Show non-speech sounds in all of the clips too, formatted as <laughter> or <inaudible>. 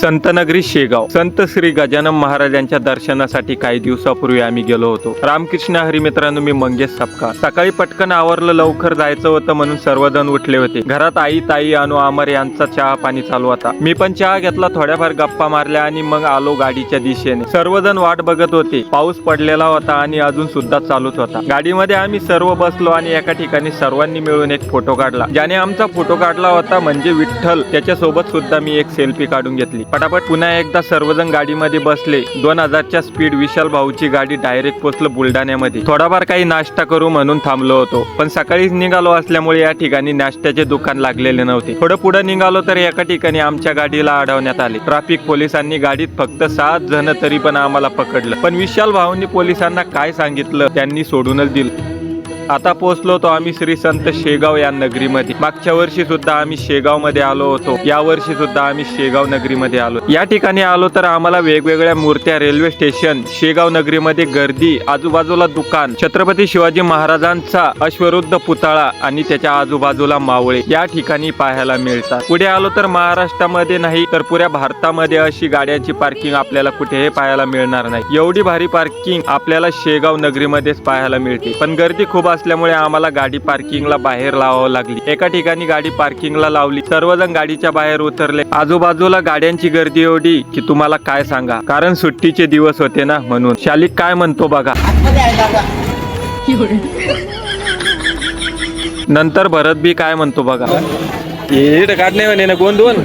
संतनगरी शेगाव. संत श्री गजानन महाराजांच्या दर्शनासाठी काही दिवसापूर्वी आम्ही गेलो होतो. रामकृष्ण हरी मित्रांनो मी मंगेश सपका सकाळी पटकन आवरलं लवकर जायचं होतं म्हणून सर्वजण उठले होते. घरात आई ताई अनु अमर यांचा चहा पाणी चालू होता. मी पण चहा घेतला थोड्याफार गप्पा मारल्या आणि मग आलो गाडीच्या दिशेने. सर्वजण वाट बघत होते. पाऊस पडलेला होता आणि अजून सुद्धा चालूच होता. गाडीमध्ये आम्ही सर्व बसलो आणि एका ठिकाणी सर्वांनी मिळून एक फोटो काढला. ज्याने आमचा फोटो काढला होता म्हणजे विठ्ठल. त्याच्यासोबत सुद्धा मी एक सेल्फी काढून घेतली. पटापट पुन्हा एकदा सर्वजण गाडीमध्ये बसले. दोन हजारच्या स्पीड विशाल भाऊची गाडी डायरेक्ट पोचलं बुलढाण्यामध्ये. थोडाफार काही नाश्ता करू म्हणून थांबलो होतो. पण सकाळीच निघालो असल्यामुळे या ठिकाणी नाश्त्याचे दुकान लागलेले नव्हते. थोडं पुढे निघालो तर एका ठिकाणी आमच्या गाडीला अडवण्यात आले. ट्रॅफिक पोलिसांनी गाडीत फक्त सात जण तरी पण आम्हाला पकडलं. पण विशाल भाऊंनी पोलिसांना काय सांगितलं त्यांनी सोडूनच दिलं. आता पोहोचलो होतो आम्ही श्री संत शेगाव या नगरीमध्ये. मागच्या वर्षी सुद्धा आम्ही शेगावमध्ये आलो होतो. या वर्षी सुद्धा आम्ही शेगाव नगरीमध्ये आलो. या ठिकाणी आलो तर आम्हाला वेगवेगळ्या मूर्त्या रेल्वे स्टेशन शेगाव नगरीमध्ये गर्दी आजूबाजूला दुकान छत्रपती शिवाजी महाराजांचा अश्वरुद्ध पुतळा आणि त्याच्या आजूबाजूला मावळे या ठिकाणी पाहायला मिळतात. पुढे आलो तर महाराष्ट्रामध्ये नाही तर पुऱ्या भारतामध्ये अशी गाड्यांची पार्किंग आपल्याला कुठेही पाहायला मिळणार नाही. एवढी भारी पार्किंग आपल्याला शेगाव नगरीमध्येच पाहायला मिळते. पण गर्दी खूप असल्यामुळे आम्हाला गाडी पार्किंगला बाहेर लावावं लागली. एका ठिकाणी गाडी पार्किंगला लावली. सर्वजण गाडीच्या बाहेर उतरले. आजूबाजूला गाड्यांची गर्दी एवढी की तुम्हाला काय सांगा? कारण सुट्टीचे दिवस होते ना म्हणून. शालिक काय म्हणतो बघा. नंतर भरत बी काय म्हणतो बघा. काढले म्हणे ना गोंधून.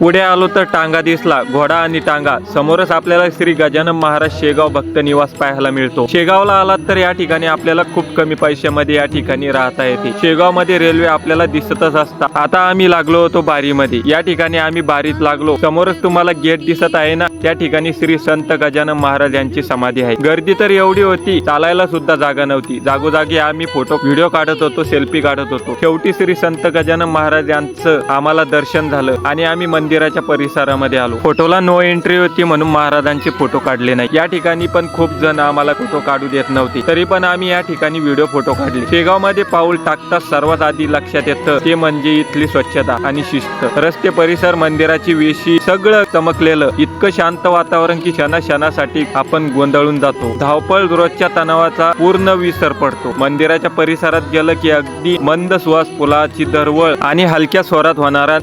पुढे आलो तर टांगा दिसला. घोडा आणि टांगा. समोरच आपल्याला श्री गजानन महाराज शेगाव भक्त निवास पाहायला मिळतो. शेगावला आलात तर या ठिकाणी आपल्याला खूप कमी पैशामध्ये या ठिकाणी राहता येते. शेगावमध्ये रेल्वे आपल्याला दिसतच असतात आता आम्ही लागलो होतो बारीमध्ये. या ठिकाणी आम्ही बारीत लागलो. समोरच तुम्हाला गेट दिसत आहे ना? त्या ठिकाणी श्री संत गजानन महाराज यांची समाधी आहे. गर्दी तर एवढी होती. चालायला सुद्धा जागा नव्हती. जागोजागी आम्ही फोटो व्हिडिओ काढत होतो सेल्फी काढत होतो. शेवटी श्री संत गजानन महाराज यांचं आम्हाला दर्शन झालं. आणि आम्ही मंदिराच्या परिसरामध्ये आलो. फोटोला नो एंट्री होती म्हणून महाराजांचे फोटो काढले नाही. या ठिकाणी पण खूप जण आम्हाला फोटो काढू देत नव्हते. तरी पण आम्ही या ठिकाणी व्हिडिओ फोटो काढले. शेगावमध्ये पाऊल टाकताच सर्वात आधी लक्षात येतं ते म्हणजे इथली स्वच्छता आणि शिस्त. रस्ते परिसर मंदिराची वेशी सगळं चमकलेलं. इतकं शांत वातावरण की क्षणा क्षणासाठी आपण गोंधळून जातो. धावपळ रोजच्या तणावाचा पूर्ण विसर पडतो. मंदिराच्या परिसरात गेलं की अगदी मंद सुवास फुलाची दरवळ आणि हलक्या स्वरात होणारा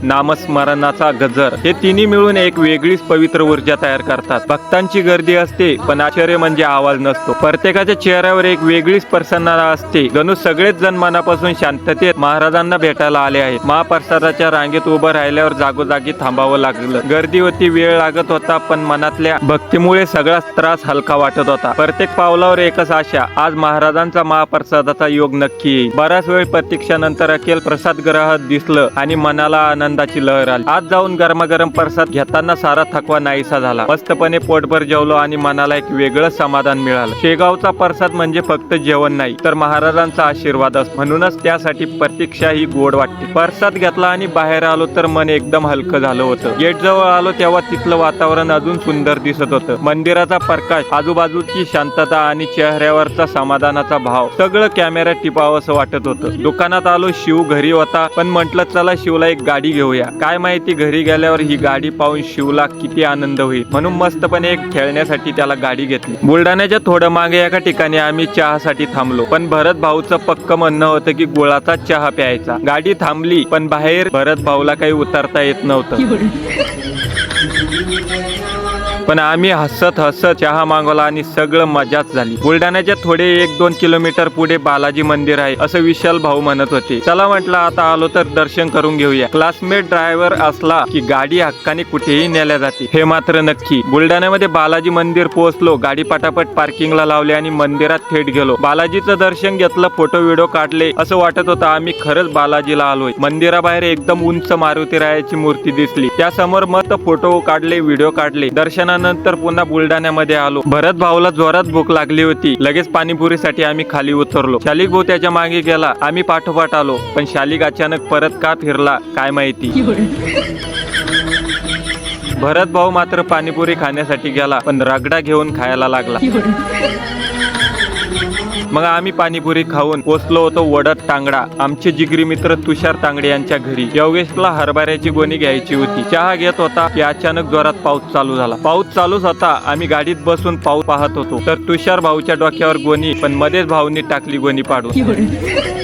स्मरणाचा गजर. हे तिन्ही मिळून एक वेगळीच पवित्र ऊर्जा तयार करतात. भक्तांची गर्दी असते पण आश्चर्य म्हणजे आवाज नसतो. प्रत्येकाच्या चेहऱ्यावर एक वेगळीच प्रसन्नता असते. जणू सगळेच जण मनापासून शांततेत महाराजांना भेटायला आले आहेत. महाप्रसादाच्या रांगेत उभं राहिल्यावर जागोजागी थांबावं लागलं. गर्दी होती वेळ लागत होता पण मनातल्या भक्तीमुळे सगळा त्रास हलका वाटत होता. प्रत्येक पावलावर एकच आशा आज महाराजांचा महाप्रसादाचा योग नक्की येईल. बराच वेळ प्रतीक्षानंतर अखेर प्रसाद ग्रह दिसलं आणि मनाला आनंदाची लहर आली. आज जाऊन गरमागरम प्रसाद घेताना सारा थकवा नाहीसा झाला. मस्तपणे पोटभर जेवलो आणि मनाला एक वेगळं समाधान मिळालं. शेगावचा प्रसाद म्हणजे फक्त जेवण नाही तर महाराजांचा आशीर्वाद असतो. म्हणूनच त्यासाठी प्रतीक्षा ही गोड वाटते. प्रसाद घेतला आणि बाहेर आलो तर मन एकदम हलकं झालं होतं. गेट जवळ आलो तेव्हा तिथलं वातावरण अजून सुंदर दिसत होतं. मंदिराचा प्रकाश आजूबाजूची शांतता आणि चेहऱ्यावरचा समाधानाचा भाव सगळं कॅमेऱ्यात टिपावं असं वाटत होतं. दुकानात आलो शिव घरी होता पण म्हटलं चला शिवला एक गाडी घेऊया. काय माहिती घरी गेल्यावर ही गाडी पाहून शिवला किती आनंद होईल. म्हणून मस्तपणे एक खेळण्यासाठी त्याला गाडी घेतली. बुलढाण्याच्या थोडं मागे एका ठिकाणी आम्ही चहासाठी थांबलो. पण भरत भाऊचं पक्क म्हणणं होतं की गुळाचा चहा प्यायचा. गाडी थांबली पण बाहेर भरत भाऊला काही उतरता येत नव्हतं. <laughs> पण आम्ही हसत हसत चहा मागवला आणि सगळं मजाच झाली. बुलढाण्याच्या थोडे एक दोन किलोमीटर पुढे बालाजी मंदिर आहे असं विशाल भाऊ म्हणत होते. चला म्हटलं आता आलो तर दर्शन करून घेऊया. क्लासमेट ड्रायव्हर असला की गाडी हक्काने कुठेही नेल्या जाते. हे मात्र नक्की. बुलढाण्यामध्ये बालाजी मंदिर पोहोचलो गाडी पटापट पार्किंगला लावली आणि मंदिरात थेट गेलो. बालाजीचं दर्शन घेतलं फोटो व्हिडिओ काढले असं वाटत होतं आम्ही खरंच बालाजीला आलोय. मंदिराबाहेर एकदम उंच मारुती रायाची मूर्ती दिसली. त्यासमोर मस्त फोटो काढले व्हिडिओ काढले. दर्शनानंतर पुन्हा बुलढाण्यामध्ये आलो. भरत भाऊला जोरात भूक लागली होती. लगेच पाणीपुरीसाठी आम्ही खाली उतरलो. शालिक भाऊ त्याच्यामागे गेला. आम्ही पाठोपाठ आलो. पण शालिक अचानक परत का फिरला? काय माहिती? भरत भाऊ मात्र पाणीपुरी खाण्यासाठी गेला. पण रगडा घेऊन खायला लागला. मग आम्ही पाणीपुरी खाऊन पोचलो होतो वडद टांगडा आमचे जिगरी मित्र तुषार तांगडे यांच्या घरी. योगेशला हरभऱ्याची गोणी घ्यायची होती. चहा घेत होता की अचानक जोरात पाऊस चालू झाला. पाऊस चालूच होता. आम्ही गाडीत बसून पाऊस पाहत होतो. तर तुषार भाऊच्या डोक्यावर गोणी पण मध्येच भाऊनी टाकली गोणी पाडून.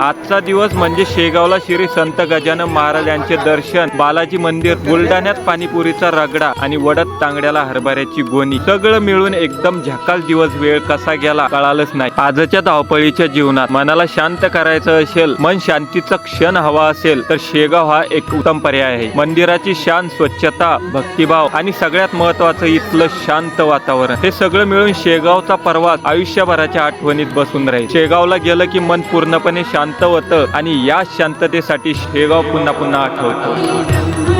आजचा दिवस म्हणजे शेगावला श्री संत गजानन महाराज यांचे दर्शन बालाजी मंदिर बुलढाण्यात पाणीपुरीचा रगडा आणि वडत तांगड्याला हरभऱ्याची गोणी. सगळं मिळून एकदम झकाल दिवस वेळ कसा गेला कळालंच नाही. आजच्या धावपळीच्या जीवनात मनाला शांत करायचं असेल मन शांतीचा क्षण हवा असेल तर शेगाव हा एक उत्तम पर्याय आहे. मंदिराची शांत स्वच्छता भक्तिभाव आणि सगळ्यात महत्वाचं इथलं शांत वातावरण. हे सगळं मिळून शेगावचा प्रवास आयुष्यभराच्या आठवणीत बसून राहील. शेगावला गेलं की मन पूर्णपणे शांत शांत होतं आणि या शांततेसाठी शेगाव पुन्हा पुन्हा आठवतं.